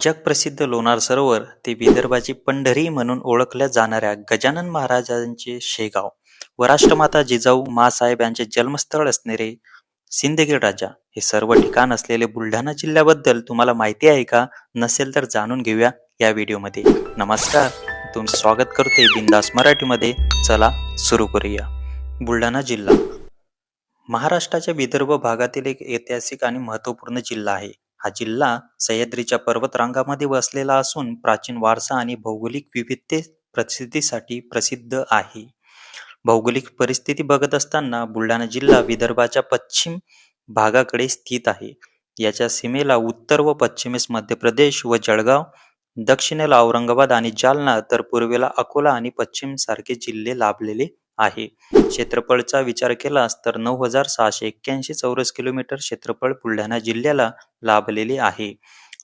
जगप्रसिद्ध लोणार सरोवर ते विदर्भाची पंढरी म्हणून ओळखल्या जाणाऱ्या गजानन महाराजांचे शेगाव व राष्ट्रमाता जिजाऊ मासाहेब यांचे जन्मस्थळ असणारे सिंदगीर राजा. हे सर्व ठिकाण असलेले बुलढाणा जिल्ह्याबद्दल तुम्हाला माहिती आहे का? नसेल तर जाणून घेऊया या व्हिडिओमध्ये. नमस्कार. तुमचं स्वागत करते बिंदास मराठीमध्ये. चला सुरू करूया. बुलढाणा जिल्हा. महाराष्ट्राच्या विदर्भ भागातील एक ऐतिहासिक आणि महत्त्वपूर्ण जिल्हा आहे. हा जिल्हा सह्याद्रीच्या पर्वतरांगामध्ये वसलेला असून प्राचीन वारसा आणि भौगोलिक विविधते प्रसिद्धीसाठी प्रसिद्ध आहे. भौगोलिक परिस्थिती बघत असताना बुलढाणा जिल्हा विदर्भाच्या पश्चिम भागाकडे स्थित आहे. याच्या सीमेला उत्तर व पश्चिमेस मध्य प्रदेश व जळगाव दक्षिणेला औरंगाबाद आणि जालना तर पूर्वेला अकोला आणि पश्चिम सारखे जिल्हे लाभलेले आहे. क्षेत्रफळचा विचार केलास तर नऊ हजार सहाशे एक्क्याऐंशी चौरस किलोमीटर क्षेत्रफळ बुलढाणा जिल्ह्याला लाभलेले आहे.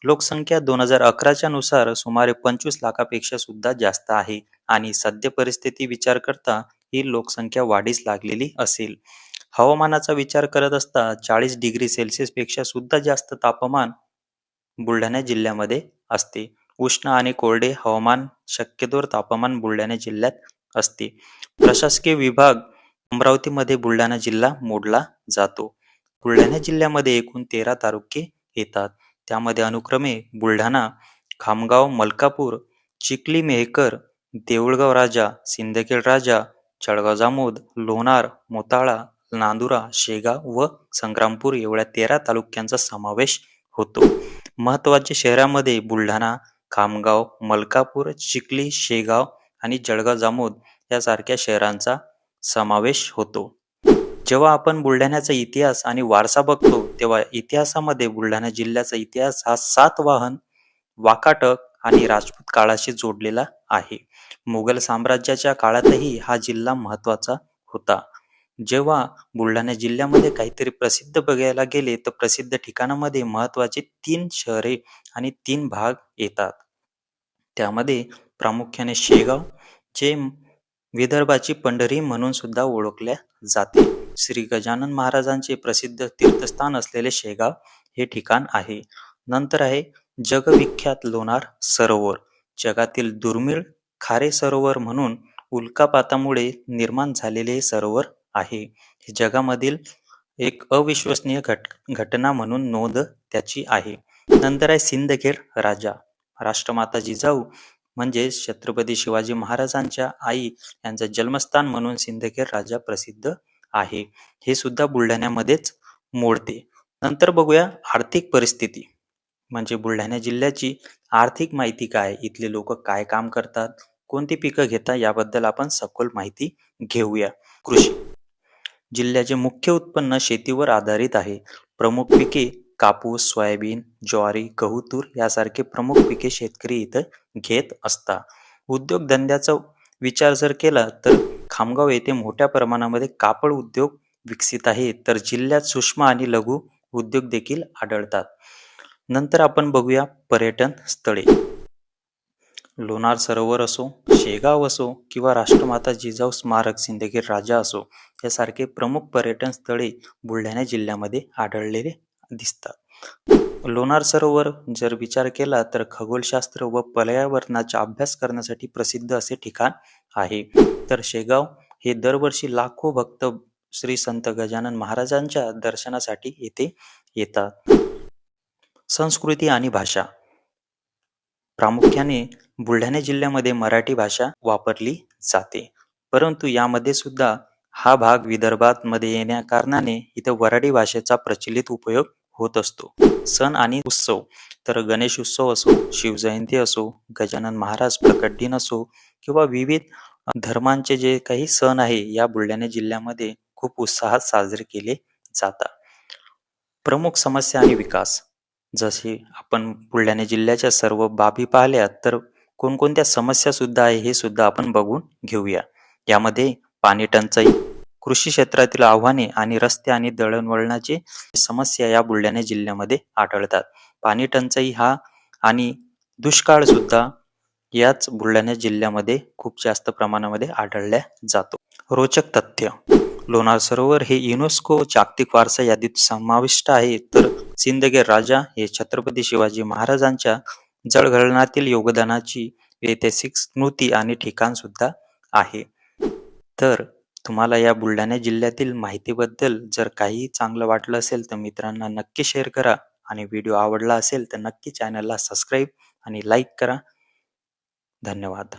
लोकसंख्या दोन हजार अकराच्या नुसार सुमारे पंचवीस लाखापेक्षा सुद्धा जास्त आहे आणि सद्य परिस्थिती विचार करता ही लोकसंख्या वाढीस लागलेली असेल. हवामानाचा विचार करत असता चाळीस डिग्री सेल्सिअसपेक्षा सुद्धा जास्त तापमान बुलढाणा जिल्ह्यामध्ये असते. उष्ण आणि कोरडे हवामान शक्यतोवर तापमान बुलढाणा जिल्ह्यात असते. प्रशासकीय विभाग अमरावतीमध्ये बुलढाणा जिल्हा मोडला जातो. बुलढाणा जिल्ह्यामध्ये एकूण तेरा तालुके येतात. त्यामध्ये अनुक्रमे बुलढाणा खामगाव मलकापूर चिखली मेहकर देऊळगाव राजा सिंदखेड राजा चळगाव जामोद लोणार मोताळा नांदुरा शेगाव व संग्रामपूर एवढ्या तेरा तालुक्यांचा समावेश होतो. महत्त्वाच्या शहरामध्ये बुलढाणा खामगाव मलकापूर चिखली शेगाव आणि जळगाव जामोद यासारख्या शहरांचा समावेश होतो. जेव्हा आपण बुलढाण्याचा इतिहास आणि वारसा बघतो तेव्हा इतिहासामध्ये बुलढाणा जिल्ह्याचा इतिहास हा सात वाहन वाकाटक आणि राजपूत काळाशी जोडलेला आहे. मुघल साम्राज्याच्या काळातही हा जिल्हा महत्त्वाचा होता. जेव्हा बुलढाणा जिल्ह्यामध्ये काहीतरी प्रसिद्ध बघायला गेले तर प्रसिद्ध ठिकाणामध्ये महत्त्वाचे तीन शहरे आणि तीन भाग येतात. त्यामध्ये प्रामुख्याने शेगाव जे विदर्भाची पंढरी म्हणून सुद्धा ओळखल्या जाते. श्री गजानन महाराजांचे प्रसिद्ध तीर्थस्थान असलेले शेगाव हे ठिकाण आहे. नंतर आहे जगविख्यात लोणार सरोवर. जगातील दुर्मिळ खारे सरोवर म्हणून उल्कापातामुळे निर्माण झालेले हे सरोवर आहे. हे जगामधील एक अविश्वसनीय घट घटना म्हणून नोंद त्याची आहे. नंतर आहे सिंदखेड राजा. राष्ट्रमाता जिजाऊ म्हणजे छत्रपती शिवाजी महाराजांच्या आई यांचं जन्मस्थान म्हणून सिंदखेड राजा प्रसिद्ध आहे. हे सुद्धा बुलढाण्यामध्येच मोडते. नंतर बघूया आर्थिक परिस्थिती. म्हणजे बुलढाणा जिल्ह्याची आर्थिक माहिती काय? इथले लोक काय काम करतात? कोणती पिकं घेतात? याबद्दल आपण सखोल माहिती घेऊया. कृषी. जिल्ह्याचे मुख्य उत्पन्न शेतीवर आधारित आहे. प्रमुख पिके कापूस सोयाबीन ज्वारी गहू तूर यासारखे प्रमुख पिके शेतकरी इथं घेत असतात. उद्योगधंद्याचा विचार जर केला तर खामगाव येथे मोठ्या प्रमाणामध्ये कापड उद्योग विकसित आहे तर जिल्ह्यात सूक्ष्म आणि लघु उद्योग देखील आढळतात. नंतर आपण बघूया पर्यटन स्थळे. लोणार सरोवर असो शेगाव असो किंवा राष्ट्रमाता जिजाऊ स्मारक सिंदखेड राजा असो यासारखे प्रमुख पर्यटन स्थळे बुलढाणा जिल्ह्यामध्ये आढळलेले दिसतात. लोणार सरोवर जर विचार केला तर खगोलशास्त्र व पर्यावरणाचा अभ्यास करण्यासाठी प्रसिद्ध असे ठिकाण आहे. तर शेगाव हे दरवर्षी लाखो भक्त श्री संत गजानन महाराजांच्या दर्शनासाठी येथे येतात. संस्कृती आणि भाषा. प्रामुख्याने बुलढाणा जिल्ह्यामध्ये मराठी भाषा वापरली जाते. परंतु यामध्ये सुद्धा हा भाग विदर्भात मध्ये येण्याकारणाने इथं इथे वराडी भाषेचा प्रचलित उपयोग होत असतो. सण आणि उत्सव तर गणेश उत्सव असो शिवजयंती असो गजानन महाराज प्रकट दिन असो किंवा विविध धर्मांचे जे काही सण आहे या बुलढाणा जिल्ह्यामध्ये खूप उत्साहात साजरे केले जातात. प्रमुख समस्या आणि विकास जसे आपण बुलढाणा जिल्ह्याच्या सर्व बाबी पाहिल्या तर कोणकोणत्या समस्या सुद्धा आहे हे सुद्धा आपण बघून घेऊया. यामध्ये पाणी टंचाई कृषी क्षेत्रातील आव्हाने आणि रस्ते आणि दळणवळणाची समस्या या बुलढाणा जिल्ह्यामध्ये आढळतात. पाणी टंचाई हा आणि दुष्काळ सुद्धा याच बुलढाणा जिल्ह्यामध्ये खूप जास्त प्रमाणामध्ये आढळल्या जातो. रोचक तथ्य लोणार सरोवर हे युनेस्को जागतिक वारसा यादीत समाविष्ट आहे. तर सिंदखेड राजा हे छत्रपती शिवाजी महाराजांच्या जळघळणातील योगदानाची ऐतिहासिक स्मृती आणि ठिकाण सुद्धा आहे. तर तुम्हाला या बुलढाणा जिल्ह्यातील माहितीबद्दल जर काही चांगलं वाटलं असेल तर मित्रांना नक्की शेअर करा आणि व्हिडिओ आवडला असेल तर नक्की चॅनलला सबस्क्राईब आणि लाईक करा. धन्यवाद.